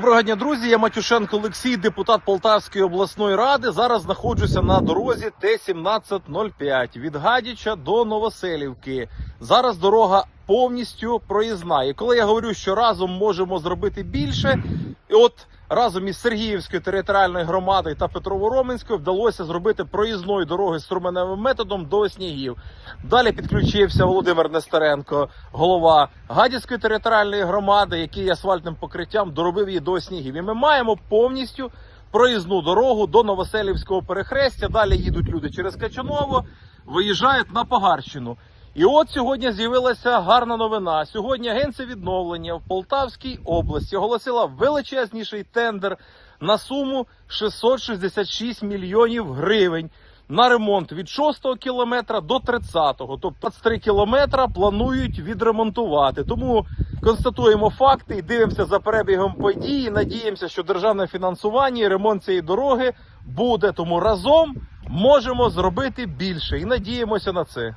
Доброго дня, друзі. Я Матюшенко Олексій, депутат Полтавської обласної ради. Зараз знаходжуся на дорозі Т-1705 від Гадіча до Новоселівки. Зараз дорога повністю проїзна. І коли я говорю, що разом можемо зробити більше, от разом із Сергіївською територіальною громадою та Петрово-Роменською вдалося зробити проїзною дороги струменевим методом до снігів. Далі підключився Володимир Нестеренко, голова Гадяцької територіальної громади, який асфальтним покриттям доробив її до снігів. І ми маємо повністю проїзну дорогу до Новоселівського перехрестя. Далі їдуть люди через Качаново, виїжджають на Погарщину. І от сьогодні з'явилася гарна новина. Сьогодні агенція відновлення в Полтавській області оголосила величезніший тендер на суму 666 мільйонів гривень на ремонт від 6-го кілометра до 30-го. Тобто 23 кілометра планують відремонтувати. Тому констатуємо факти і дивимося за перебігом подій. Надіємося, що державне фінансування і ремонт цієї дороги буде. Тому разом можемо зробити більше і надіємося на це.